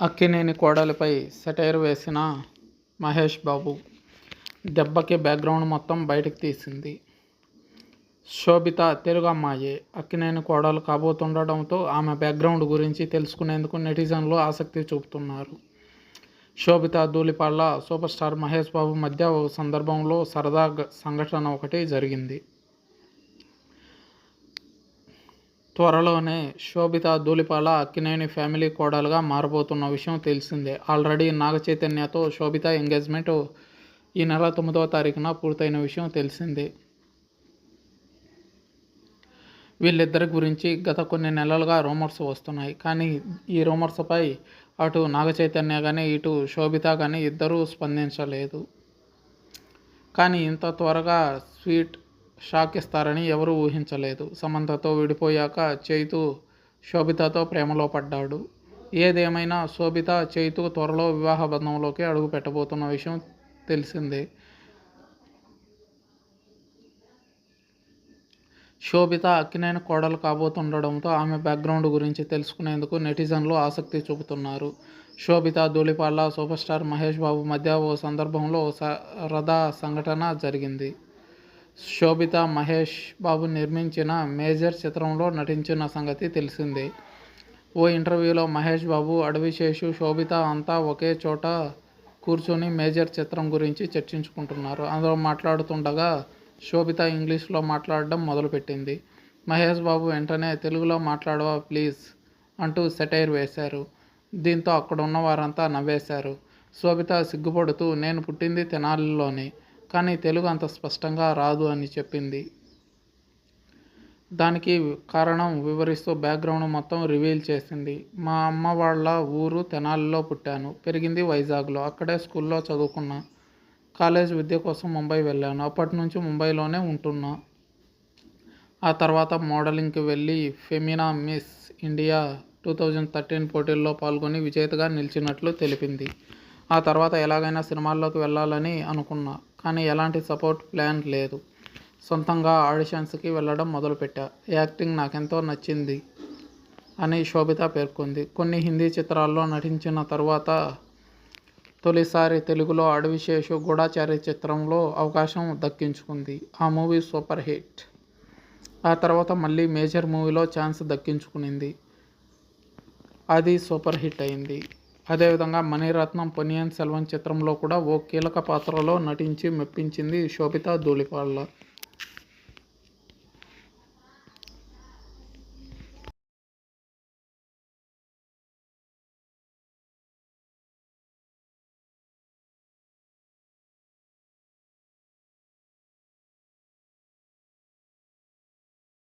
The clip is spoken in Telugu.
అక్కినేని కోడలిపై సెటైర్ వేసిన మహేష్ బాబు దెబ్బకి బ్యాక్గ్రౌండ్ మొత్తం బయటకు తీసింది. శోభిత తెలుగు అమ్మాయే అక్కినేని కోడలు కాబోతుండడంతో ఆమె బ్యాక్గ్రౌండ్ గురించి తెలుసుకునేందుకు నెటిజన్లు ఆసక్తి చూపుతున్నారు. శోభిత ధూళిపాళ్ళ సూపర్ స్టార్ మహేష్ బాబు మధ్య ఓ సందర్భంలో సరదా సంఘటన ఒకటి జరిగింది. త్వరలోనే శోభిత ధూళిపాల అక్కినేని ఫ్యామిలీ కోడలుగా మారబోతున్న విషయం తెలిసిందే. ఆల్రెడీ నాగ చైతన్యతో శోభిత ఎంగేజ్మెంట్ ఈ నెల తొమ్మిదవ తారీఖున పూర్తయిన విషయం తెలిసిందే. వీళ్ళిద్దరి గురించి గత కొన్ని నెలలుగా రూమర్స్ వస్తున్నాయి. కానీ ఈ రూమర్స్పై అటు నాగ చైతన్య కానీ ఇటు శోభిత కానీ ఇద్దరూ స్పందించలేదు. కానీ ఇంత త్వరగా స్వీట్ షాక్ ఇస్తారని ఎవరూ ఊహించలేదు. సమంతతో విడిపోయాక చైతు శోభితతో ప్రేమలో పడ్డాడు. ఏదేమైనా శోభిత చైతు త్వరలో వివాహ బంధంలోకి అడుగు పెట్టబోతున్న విషయం తెలిసిందే. శోభిత అక్కినేని కోడలు కాబోతుండడంతో ఆమె బ్యాక్గ్రౌండ్ గురించి తెలుసుకునేందుకు నెటిజన్లు ఆసక్తి చూపుతున్నారు. శోభిత ధూళిపాల సూపర్ స్టార్ మహేష్ బాబు మధ్య ఓ సందర్భంలో ఓ సరదా సంఘటన జరిగింది. శోభిత మహేష్ బాబు నిర్మించిన మేజర్ చిత్రంలో నటించిన సంగతి తెలిసిందే. ఓ ఇంటర్వ్యూలో మహేష్ బాబు అడవిశేషు శోభిత అంతా ఒకే చోట కూర్చొని మేజర్ చిత్రం గురించి చర్చించుకుంటున్నారు. అందులో మాట్లాడుతుండగా శోభిత ఇంగ్లీష్లో మాట్లాడడం మొదలుపెట్టింది. మహేష్ బాబు వెంటనే తెలుగులో మాట్లాడవా ప్లీజ్ అంటూ సెటైర్ వేశారు. దీంతో అక్కడ ఉన్న వారంతా నవ్వేశారు. శోభిత సిగ్గుపడుతూ నేను పుట్టింది తెనాలిలోనే. కానీ తెలుగు అంత స్పష్టంగా రాదు అని చెప్పింది. దానికి కారణం వివరిస్తూ బ్యాక్గ్రౌండ్ మొత్తం రివీల్ చేసింది. మా అమ్మ వాళ్ళ ఊరు తెనాలిలో పుట్టాను. పెరిగింది వైజాగ్లో. అక్కడే స్కూల్లో చదువుకున్నా. కాలేజ్ విద్య కోసం ముంబై వెళ్ళాను. అప్పటి నుంచి ముంబైలోనే ఉంటున్నా. ఆ తర్వాత మోడలింగ్కి వెళ్ళి Femina miss India two thousand thirteen పోటీల్లో పాల్గొని విజేతగా నిలిచినట్లు తెలిపింది. ఆ తర్వాత ఎలాగైనా సినిమాల్లోకి వెళ్ళాలని అనుకున్నా. కానీ ఎలాంటి సపోర్ట్ ప్లాన్ లేదు. సొంతంగా ఆడిషన్స్కి వెళ్ళడం మొదలుపెట్టా. యాక్టింగ్ నాకెంతో నచ్చింది అని శోభిత పేర్కొంది. కొన్ని హిందీ చిత్రాల్లో నటించిన తర్వాత తొలిసారి తెలుగులో అడవిశేషు గూఢాచారి చిత్రంలో అవకాశం దక్కించుకుంది. ఆ మూవీ సూపర్ హిట్. ఆ తర్వాత మళ్ళీ మేజర్ మూవీలో ఛాన్స్ దక్కించుకునింది. అది సూపర్ హిట్ అయింది. అదేవిధంగా మణిరత్నం పొనియన్ సెల్వన్ చిత్రంలో కూడా ఓ కీలక పాత్రలో నటించి మెప్పించింది శోభిత ధూళిపాళ్ళ.